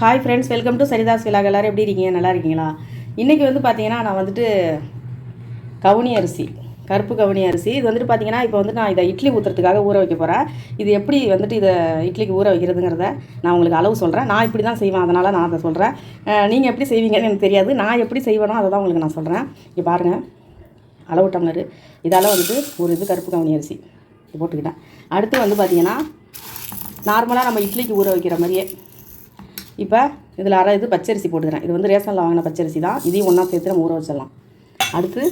Hi friends welcome to Saritha's விழா எல்லோரும் எப்படி இருக்கீங்க? நல்லா இருக்கீங்களா? இன்றைக்கி வந்து பார்த்தீங்கன்னா நான் வந்துட்டு கவுனி அரிசி கருப்பு கவுனி அரிசி. இது வந்துட்டு பார்த்தீங்கன்னா இப்போ வந்து நான் இதை இட்லி ஊற்றுறதுக்காக ஊற வைக்க போகிறேன் இது எப்படி வந்துட்டு இதை இட்லிக்கு ஊற வைக்கிறதுங்கிறத நான் உங்களுக்கு அளவு சொல்கிறேன் நான் இப்படி தான் செய்வேன் அதனால் நான் அதை சொல்கிறேன் நீங்கள் எப்படி செய்வீங்கன்னு எனக்கு தெரியாது. நான் எப்படி செய்வேனோ அதை தான் உங்களுக்கு நான் சொல்கிறேன் இங்கே பாருங்கள் அளவு டம்ளரு இதால் வந்துட்டு ஒரு இது கருப்பு கவுனி அரிசி. இது போட்டுக்கிட்டேன். அடுத்து வந்து பார்த்தீங்கன்னா நார்மலாக நம்ம இட்லிக்கு ஊற வைக்கிற மாதிரியே இப்போ இதில் அரை இது பச்சரிசி போட்டுக்கிறேன். இது வந்து ரேஷனில் வாங்கின பச்சரிசி தான். இதையும் ஒன்றா சேர்த்து நம்ம ஊற வச்சிடலாம். அடுத்து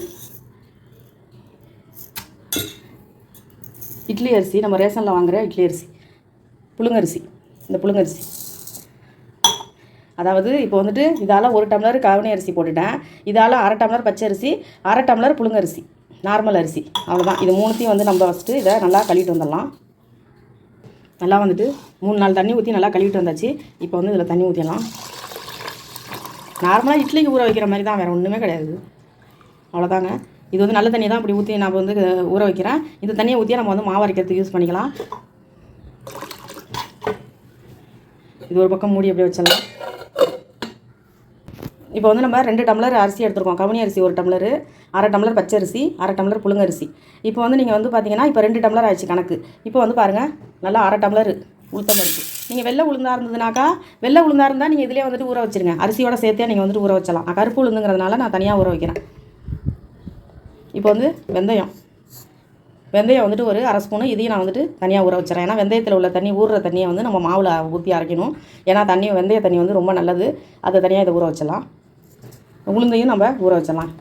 இட்லி அரிசி. நம்ம ரேஷனில் வாங்குகிற இட்லி அரிசி. புழுங்கரிசி. இந்த புழுங்கரிசி. அதாவது இப்போ வந்துட்டு இதால் ஒரு டம்ளர் கவனி அரிசி போட்டுட்டேன். இதால் அரை டம்ளர் பச்சரிசி அரை டம்ளர் புழுங்கரிசி. நார்மல் அரிசி. அவ்வளோதான் இது மூணுத்தையும் வந்து நம்ம ஃபஸ்ட்டு இதை நல்லா கழுவிட்டு வந்துடலாம். நல்லா வந்துட்டு மூணு நாள் தண்ணி ஊற்றி நல்லா கழுவிட்டு வந்தாச்சு. இப்போ வந்து இதில் தண்ணி ஊற்றிடலாம் நார்மலாக இட்லிக்கு ஊற வைக்கிற மாதிரி தான் வேறு ஒன்றுமே கிடையாது. அவ்வளோதாங்க இது வந்து நல்ல தண்ணி தான் இப்படி ஊற்றி நான் வந்து ஊற வைக்கிறேன். இந்த தண்ணியை ஊற்றி நம்ம வந்து மாவு அரைக்கிறதுக்கு யூஸ் பண்ணிக்கலாம். இது ஒரு பக்கம் மூடி அப்படியே வச்சிடலாம். இப்போ வந்து நம்ம ரெண்டு டம்ளர் அரிசி எடுத்துருக்கோம். கவுனி அரிசி ஒரு டம்ளரு. அரை டம்ளர் பச்சரிசி அரை டம்ளர் புழுங்கரிசி. இப்போ வந்து நீங்கள் வந்து பார்த்தீங்கன்னா இப்போ ரெண்டு டம்ளர் ஆயிடுச்சு கணக்கு. இப்போ வந்து பாருங்கள் நல்லா அரை டம்ளர் உளுத்தம் பருப்பு. நீங்கள் வெள்ளை உளுந்தா இருந்ததுனாக்கா வெள்ளை உளுந்தா இருந்தால் நீங்கள் இதிலே வந்துட்டு ஊற வச்சிருங்க. அரிசியோட சேர்த்தே நீங்கள் வந்துட்டு ஊற வச்சலாம் நான் கருப்பு உளுந்துங்கிறதுனால நான் தனியாக ஊற வைக்கிறேன். இப்போ வந்து வெந்தயம். வெந்தயம் வந்துட்டு ஒரு அரை ஸ்பூனு இதையும் நான் வந்துட்டு தனியாக ஊற வச்சுறேன் ஏன்னா வெந்தயத்தில் உள்ள தண்ணி ஊறுற தண்ணியை வந்து நம்ம மாவில் ஊற்றி அரைக்கணும். ஏன்னா தண்ணி வெந்தய தண்ணி வந்து ரொம்ப நல்லது. அதை தனியாக இதை ஊற வச்சிடலாம். உளுந்தையும் நம்ம ஊற வச்சிடலாம்.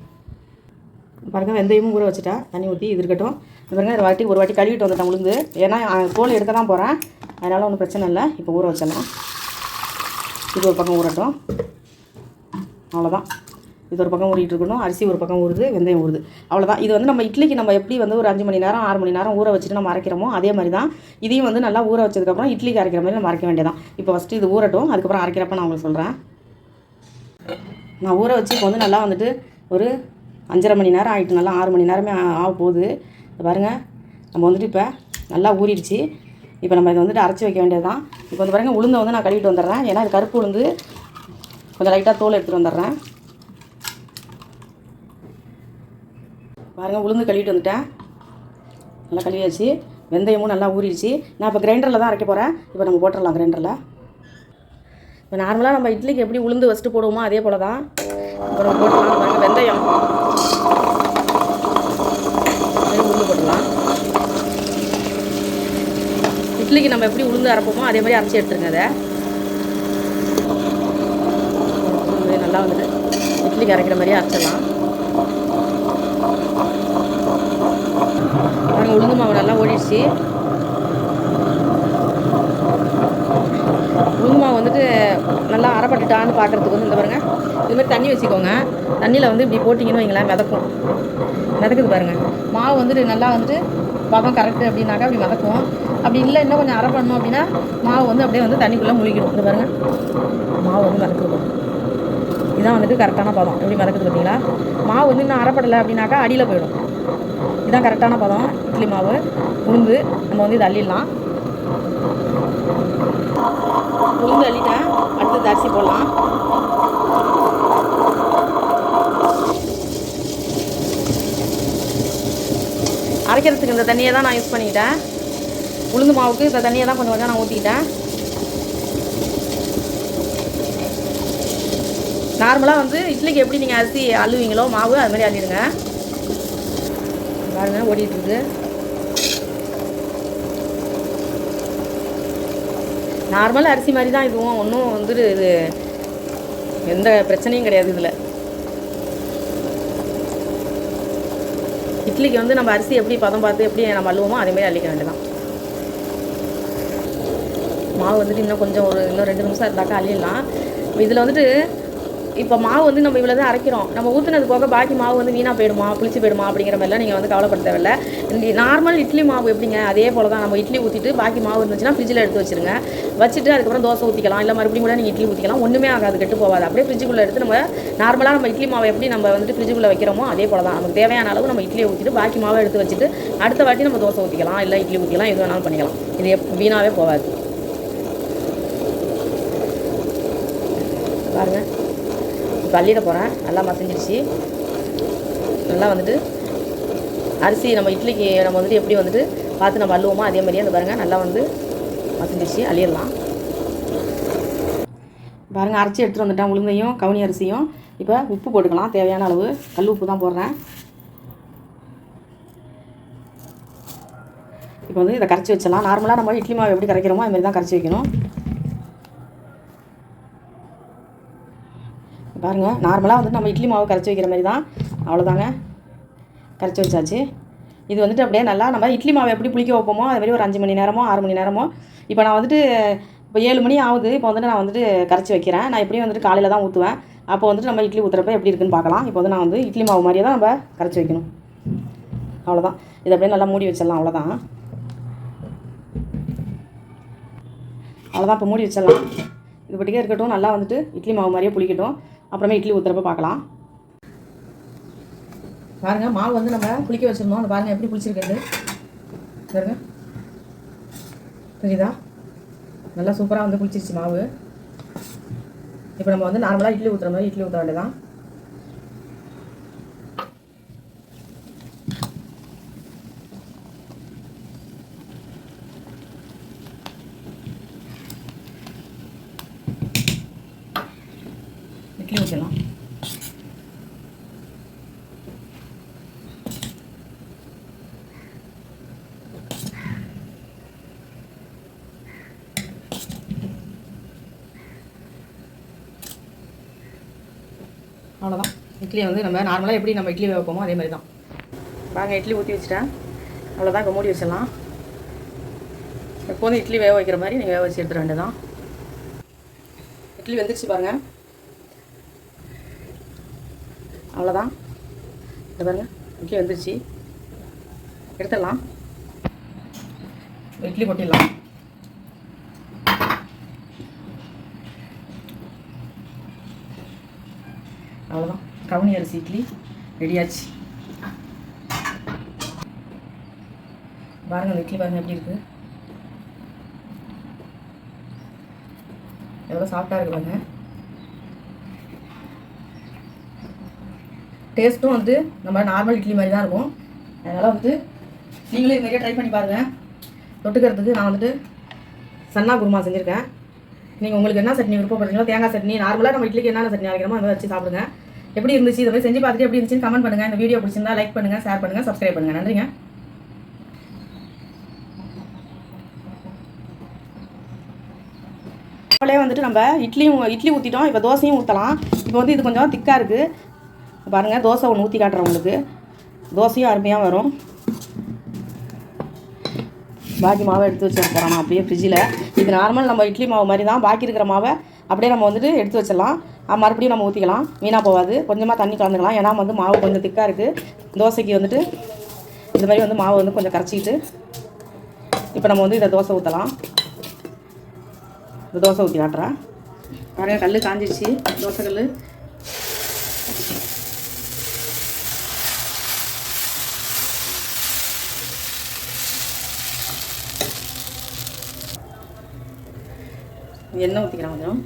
பாருங்கள் வெந்தயமும் ஊற வச்சுட்டேன் தண்ணி ஊற்றி இது இருக்கட்டும். பாருங்கள் ஒரு வாட்டி ஒரு வாட்டி கழுவிட்டு வந்துட்டேன் உளுந்து ஏன்னா கோல் எடுக்க தான் போகிறேன் அதனால் ஒன்றும் பிரச்சனை இல்லை. இப்போ ஊற வச்சிடலாம். இது ஒரு பக்கம் ஊறட்டும். அவ்வளோதான் இது ஒரு பக்கம் ஊறிட்டு இருக்கணும். அரிசி ஒரு பக்கம் ஊறுது வெந்தயம் ஊறுது. அவ்வளோதான் இது வந்து நம்ம இட்லிக்கு நம்ம எப்படி வந்து ஒரு அஞ்சு மணி நேரம் ஆறு மணி நேரம் ஊற வச்சுட்டு நம்ம அரைக்கிறோமோ அதே மாதிரி தான் இதையும் வந்து நல்லா ஊற வச்சதுக்கப்புறம் இட்லிக்கு அரைக்கிற மாதிரி நம்ம அரைக்க வேண்டியதான் இப்போ ஃபஸ்ட்டு இது ஊறட்டும். அதுக்கப்புறம் அரைக்கிறப்ப நான் உங்களுக்கு சொல்கிறேன் நான் ஊற வச்சு இப்போ வந்து நல்லா வந்துட்டு ஒரு அஞ்சரை மணி நேரம் ஆகிட்டு நல்லா ஆறு மணி நேரமே ஆக போகுது. பாருங்கள் நம்ம வந்துட்டு இப்போ நல்லா ஊறிடுச்சு. இப்போ நம்ம இதை வந்துட்டு அரைச்சி வைக்க வேண்டியது தான் இப்போ வந்து பாருங்கள் உளுந்தை வந்து நான் கழுவிட்டு வந்துடுறேன். ஏன்னா இது கருப்பு உளுந்து. கொஞ்சம் லைட்டாக தோல் எடுத்துகிட்டு வந்துடுறேன். பாருங்கள் உளுந்து கழுவிட்டு வந்துட்டேன். நல்லா கழுவியாச்சு. வெந்தயமும் நல்லா ஊறிடுச்சு. நான் இப்போ கிரைண்டரில் தான் அரைக்க போகிறேன் இப்போ நம்ம போட்டுடலாம் கிரைண்டரில் இப்போ நார்மலாக நம்ம இட்லிக்கு எப்படி உளுந்து ஃபஸ்ட்டு போடுவோமோ அதே போல் தான் அப்புறம் போட்டுக்கலாம் பாருங்கள் வெந்தயம். உளுந்து போட்டுடலாம் இட்லிக்கு நம்ம எப்படி உளுந்து அரைப்போமோ அதே மாதிரி அரைச்சி எடுத்துருங்க அதை. நல்லா வந்துட்டு இட்லிக்கு அரைக்கிற மாதிரியே அரைச்சிடலாம். பாருங்க உளுந்து மாவு நல்லா ஓடிடுச்சு. உளுந்து மாவு வந்துட்டு நல்லா அரைப்பட்டுட்டான்னு பார்க்குறதுக்கு வந்து இந்த பாருங்கள் இதுமாதிரி தண்ணி வச்சுக்கோங்க. தண்ணியில் வந்து இப்படி போட்டிங்கன்னு வைங்களேன் மிதக்கும். மிதக்குது பாருங்கள் மாவு வந்துட்டு நல்லா வந்துட்டு பதம் கரெக்டு அப்படின்னாக்கா அப்படி மிதக்கும். அப்படி இல்லை இன்னும் கொஞ்சம் அரை பண்ணணும் அப்படின்னா மாவு வந்து அப்படியே வந்து தண்ணிக்குள்ளே முழுகிடும். இந்த பாருங்கள் மாவு வந்து மிதக்குது இதான் வந்துட்டு கரெக்டான பதம். எப்படி மிதக்குது பார்த்தீங்களா மாவு வந்து இன்னும் அரைப்படலை அப்படின்னாக்கா அடியில் போயிடும். இதுதான் கரெக்டான பதம். இட்லி மாவு உளுந்து நம்ம வந்து இதை அள்ளிடலாம். உளுந்து அள்ளிட்டேன் அடுத்தது அரிசி போடலாம். அரைக்கிறதுக்கு இந்த தண்ணியை தான் நான் யூஸ் பண்ணிக்கிட்டேன். உளுந்து மாவுக்கு இந்த தண்ணியை தான் கொஞ்சம் கொஞ்சம் நான் ஊற்றிக்கிட்டேன் நார்மலாக வந்து இட்லிக்கு எப்படி நீங்கள் அரிசி அழுவீங்களோ மாவு அது மாதிரி அள்ளிடுங்க. பாருங்கள் ஓடிட்டுருக்கு நார்மல் அரிசி மாதிரி தான் இதுவும். ஒன்றும் வந்து இது எந்த பிரச்சனையும் கிடையாது இதில். இட்லிக்கு வந்து நம்ம அரிசி எப்படி பதம் பார்த்து எப்படி நம்ம அள்ளுவோமோ அதே மாதிரி அள்ளிக்க வேண்டியதான் மாவு வந்துட்டு இன்னும் கொஞ்சம் ஒரு இன்னும் ரெண்டு நிமிஷம் இருந்தாக்கா அள்ளிடலாம். இதில் வந்துட்டு இப்போ மாவு வந்து நம்ம இவ்வளோ தான் அரைக்கிறோம். நம்ம ஊற்றுனது போக பாக்கி மாவு வந்து வீணாக போயிடுமா புளிச்சு போயிடுமா அப்படிங்கிற மாதிரிலாம் நீங்கள் வந்து கவலைப்பட தேவையில்ல. நார்மல் இட்லி மாவு எப்படிங்க? அதே போல் தான் நம்ம இட்லி ஊற்றிட்டு பாக்கி மாவு இருந்துச்சுன்னா ஃப்ரிட்ஜில் எடுத்து வச்சிருங்க. வச்சுட்டு அதுக்கப்புறம் தோசை ஊற்றிக்கலாம் இல்லை மறுபடியும் கூட நீங்கள் இட்லி ஊற்றிக்கலாம் ஒன்றுமே ஆகாது கெட்டு போகாது. அப்படியே ஃப்ரிட்ஜுக்குள்ளே எடுத்து நம்ம நார்மலாக நம்ம இட்லி மாவை எப்படி நம்ம வந்துட்டு ஃப்ரிட்ஜுக்குள்ளே வைக்கிறோமோ அதே போல் தான். நமக்கு தேவையான அளவு நம்ம இட்லியை ஊற்றிட்டு பாக்கி மாவை எடுத்து வச்சுட்டு அடுத்த வாட்டி நம்ம தோசை ஊற்றிக்கலாம் இல்லை இட்லி ஊற்றிக்கலாம் எது வேணாலும் பண்ணிக்கலாம். இது எப் வீணாகவே போகாது. பாருங்கள் இப்போ அள்ளிட போகிறேன் நல்லா மசிஞ்சிருச்சு. நல்லா வந்துட்டு அரிசி நம்ம இட்லிக்கு நம்ம வந்துட்டு எப்படி வந்துட்டு பார்த்து நம்ம அள்ளுவோமோ அதே மாதிரியே அந்த பாருங்கள் நல்லா வந்து மசிஞ்சிருச்சு. அள்ளிடலாம். பாருங்கள் அரைச்சி எடுத்துகிட்டு வந்துட்டேன் உளுந்தையும் கவுனி அரிசியும். இப்போ உப்பு போட்டுக்கலாம். தேவையான அளவு கல் உப்பு தான் போடுறேன். இப்போ வந்து இதை கரைச்சி வச்சிடலாம். நார்மலாக நம்ம இட்லி மாவு எப்படி கரைக்கிறோமோ அதுமாதிரி தான் கரைச்சி வைக்கணும். பாருங்கள் நார்மலாக வந்துட்டு நம்ம இட்லி மாவு கரைச்சி வைக்கிற மாதிரி தான். அவ்வளோதாங்க கரைச்சி வச்சாச்சு. இது வந்துட்டு அப்படியே நல்லா நம்ம இட்லி மாவை எப்படி புளிக்க வைப்போமோ அது மாதிரி ஒரு அஞ்சு மணி நேரமோ ஆறு மணி நேரமோ. இப்போ நான் வந்துட்டு இப்போ ஏழு மணி ஆகுது. இப்போ வந்துட்டு நான் வந்துட்டு கரைச்சி வைக்கிறேன். நான் எப்படியும் வந்துட்டு காலையில் தான் ஊற்றுவேன் அப்போ வந்துட்டு நம்ம இட்லி ஊற்றுறப்ப எப்படி இருக்குன்னு பார்க்கலாம். இப்போ வந்து நான் வந்து இட்லி மாவு மாதிரியே தான் நம்ம கரைச்சி வைக்கணும். அவ்வளோதான் இதை அப்படியே நல்லா மூடி வச்சிடலாம். அவ்வளோதான் அவ்வளோதான் இப்போ மூடி வச்சிடலாம். இது பட்டிக்கே இருக்கட்டும். நல்லா வந்துட்டு இட்லி மாவு மாதிரியே புளிக்கட்டும். அப்புறமே இட்லி ஊற்றுறப்ப பார்க்கலாம். பாருங்கள் மாவு வந்து நம்ம குளிக்க வச்சுருந்தோம். அந்த பாருங்கள் எப்படி குளிச்சிருக்கிறது பாருங்க. தெரியுதா? நல்லா சூப்பராக வந்து குளிச்சிருச்சு மாவு. இப்போ நம்ம வந்து நார்மலாக இட்லி ஊற்றுற மாதிரி இட்லி ஊற்ற வேண்டியதான் இட்லி ஊற்றலாம் அவ்வளோதான் இட்லியை வந்து நம்ம நார்மலாக எப்படி நம்ம இட்லி வைப்போமோ அதே மாதிரி தான் வாங்க இட்லி ஊற்றி வச்சுட்டேன். அவ்வளோதான் இப்போ மூடி வச்சிடலாம். எப்போதும் இட்லி வேக வைக்கிற மாதிரி நீங்கள் வேக வச்சு எடுத்துட வேண்டியதான் இட்லி வெந்துருச்சு பாருங்கள் அவ்வளோதான் இந்த பாருங்கள் முக்கியம் வந்துருச்சு. எடுத்துடலாம். இட்லி கொட்டிடலாம். அவ்வளோதான் கவுனி அரிசி இட்லி ரெடியாச்சு. பாருங்கள் இட்லி பாருங்கள் எப்படி இருக்குது எவ்வளோ சாஃப்டாக இருக்கு பாருங்கள் டேஸ்ட்டும் வந்து நம்ம நார்மல் இட்லி மாதிரி தான் இருக்கும். அதனால் வந்து நீங்களும் இதுமாரியே ட்ரை பண்ணி பாருங்கள் தொட்டுக்கிறதுக்கு நான் வந்துட்டு சன்னா குருமா செஞ்சுருக்கேன். நீங்கள் உங்களுக்கு என்ன சட்னி விருப்பப்படுறீங்களோ தேங்காய் சட்னி நார்மலாக நம்ம இட்லிக்கு என்னென்ன சட்னி அரைக்கிறோமோ அதை வச்சு சாப்பிடுங்க. எப்படி இருந்துச்சு இதை மாதிரி செஞ்சு பார்த்துட்டு எப்படி இருந்துச்சுன்னு கமெண்ட் பண்ணுங்கள் இந்த வீடியோ பிடிச்சிருந்தா லைக் பண்ணுங்கள் ஷேர் பண்ணுங்கள் சப்ஸ்கிரைப் பண்ணுங்கள் நன்றிங்க. அவளே வந்துட்டு நம்ம இட்லியும் இட்லி ஊற்றிட்டோம் இப்போ தோசையும் ஊற்றலாம் இப்போ வந்து இது கொஞ்சம் திக்காக இருக்குது பாருங்கள் தோசை ஒன்று ஊற்றி காட்டுறேன் உங்களுக்கு. தோசையும் அருமையாக வரும். பாக்கி மாவை எடுத்து வச்சு போகிறோம் நான் அப்படியே ஃப்ரிட்ஜில் இது நார்மல் நம்ம இட்லி மாவு மாதிரி தான். பாக்கி இருக்கிற மாவை அப்படியே நம்ம வந்துட்டு எடுத்து வச்சிடலாம். மறுபடியும் நம்ம ஊற்றிக்கலாம் வீணாக போகாது. கொஞ்சமாக தண்ணி கலந்துக்கலாம். ஏன்னா வந்து மாவு கொஞ்சம் திக்காக இருக்குது தோசைக்கு வந்துட்டு இந்த மாதிரி வந்து மாவு வந்து கொஞ்சம் கரைச்சிக்கிட்டு இப்போ நம்ம வந்து இதை தோசை ஊற்றலாம் இந்த தோசை ஊற்றி காட்டுறேன். பாருங்கள் கல் காஞ்சிருச்சு. தோசை கல் எண்ணெய் ஊற்றிக்கிறேன் கொஞ்சம்.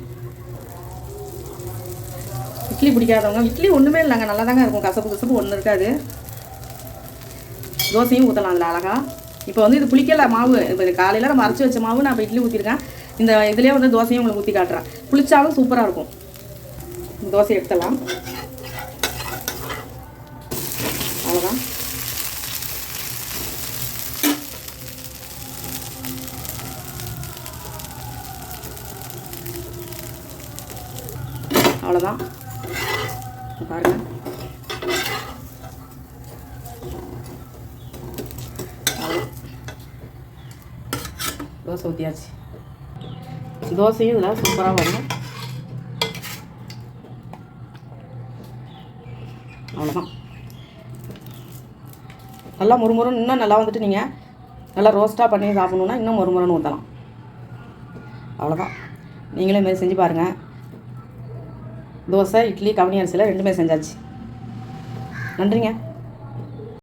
இட்லி பிடிக்காதவங்க இட்லி ஒன்றுமே இல்லைங்க. நல்லா தாங்க இருக்கும். கசப்பு கசப்பு ஒன்றும் இருக்காது. தோசையும் ஊற்றலாம் அதில் அழகா. இப்போ வந்து இது புளிக்கல மாவு. இப்போ காலையில் நம்ம அரைச்சி வச்ச மாவு நான் இப்போ இட்லி ஊற்றிருக்கேன் இந்த இதுலேயே வந்து தோசையும் உங்களுக்கு ஊற்றி காட்டுறேன். புளிச்சாலும் சூப்பராக இருக்கும். தோசை எடுத்துடலாம். அவ்வளோதான் அவ்வளோதான் பாருங்க. தோசை ஊற்றியாச்சு தோசையும் இதில் சூப்பராக வரும் அவ்வளோதான் நல்லா முறுமுறுன்னு இன்னும் நல்லா வந்துட்டு நீங்கள் நல்லா ரோஸ்ட்டாக பண்ணி சாப்பிட்ணுன்னா இன்னும் முறுமுறுன்னு ஊற்றலாம் அவ்வளோதான் நீங்களே இது மாதிரி செஞ்சு பாருங்கள் தோசை இட்லி கவனி அரிசியில் ரெண்டுமே செஞ்சாச்சு. நன்றிங்க.